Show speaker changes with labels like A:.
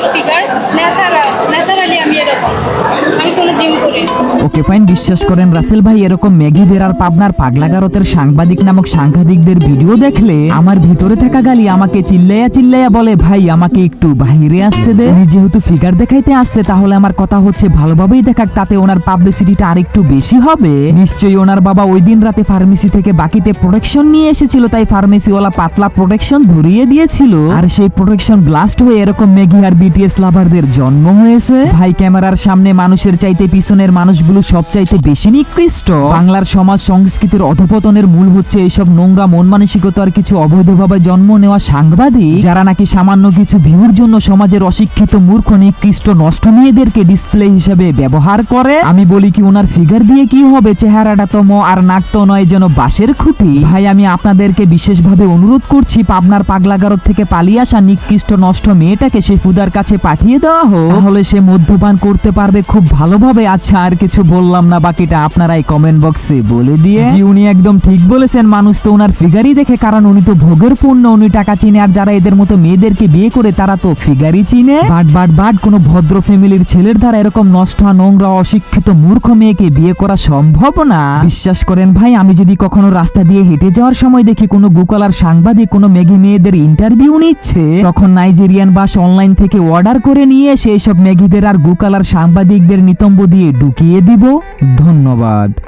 A: significa
B: okay fine বিশ্বাস করেন, রাসেল ভাই এরকম ম্যাগিদের আর পাবনার পাগলাগারতের সাংবাদিক নামক সাংঘাতিকদের ভিডিও দেখলে আমার ভিতরে থাকা গালি আমাকে চিল্লাইয়া চিল্লাইয়া বলে, ভাই, আমাকে একটু বাইরে আসতে দে। উনি যেহেতু ফিগার দেখাইতে আসছে, তাহলে আমার কথা হচ্ছে ভালোভাবেই দেখাক, তাতে ওনার পাবলিসিটিটা আরেকটু বেশি হবে। নিশ্চয়ই ওনার বাবা ওই দিন রাতে ফার্মেসি থেকে বাকিতে প্রোটেকশন নিয়ে এসেছিল, তাই ফার্মেসিওয়ালা পাতলা প্রোটেকশন ধরিয়ে দিয়েছিল। আর সেই প্রোটেকশন ব্লাস্ট হয়ে এরকম ম্যাগি আর বিটিএস লাভারদের জন্ম হয়েছে। ভাই, ক্যামেরার সামনে মানুষের চাইতে পিছনের মানুষগুলো সবচাইতে বেশি নিকৃষ্ট। বাংলার সমাজ সংস্কৃতির অধপতনের মূল হচ্ছে এইসব নোংরা মন মানসিকতার কিছু অবৈধভাবে জন্ম নেওয়া সাংবাদিক, যারা নাকি সামান্য কিছু ভিউর জন্য সমাজের অশিক্ষিত মূর্খ, নিকৃষ্ট, নষ্ট মেয়েদেরকে ডিসপ্লে হিসেবে ব্যবহার করে। আমি বলি কি ওনার ফিগার দিয়ে কি হবে? চেহারাটা তো আর নাক তো নয় যেন বাঁশের খুঁটি। ভাই, আমি আপনাদেরকে বিশেষভাবে অনুরোধ করছি, পাবনার পাগলাগারদ থেকে পালিয়ে আসা নিকৃষ্ট, নষ্ট মেয়েটাকে সে ফুদার কাছে পাঠিয়ে দেওয়া হোক। তাহলে সে মদ্যপান করতে পারবে খুব ভালোভাবে। আচ্ছা আর কিছু বললাম না, বাকিটা আপনারাই কমেন্ট বক্সে বলে দিয়ে। জি, উনি একদম ঠিক বলেছেন, মানুষ তো ওনার ফিগারই দেখে, কারণ উনি তো ভোগের পূর্ণ, উনি টাকা চিনে, আর যারা এদের মতো মেয়েদেরকে বিয়ে করে, তারা তো ফিগারই চিনে। বাট বাট বাট, কোনো ভদ্র ফ্যামিলির ছেলের দ্বারা এরকম নষ্ট, নোংরা, অশিক্ষিত, মূর্খ মেয়েকে বিয়ে করা সম্ভব না। বিশ্বাস করেন ভাই, আমি যদি কখনো রাস্তা দিয়ে হেঁটে যাওয়ার সময় দেখি কোনো গুগলার সাংবাদিক, কোনো মেঘি মেয়েদের ইন্টারভিউ নিচ্ছে, তখন নাইজেরিয়ান বাস অনলাইন থেকে অর্ডার করে নিয়ে সেই সব মেঘিদের আর গুকালার সাংবাদিকদের নিতম্ব দিয়ে ঢুকিয়ে দিব। ধন্যবাদ।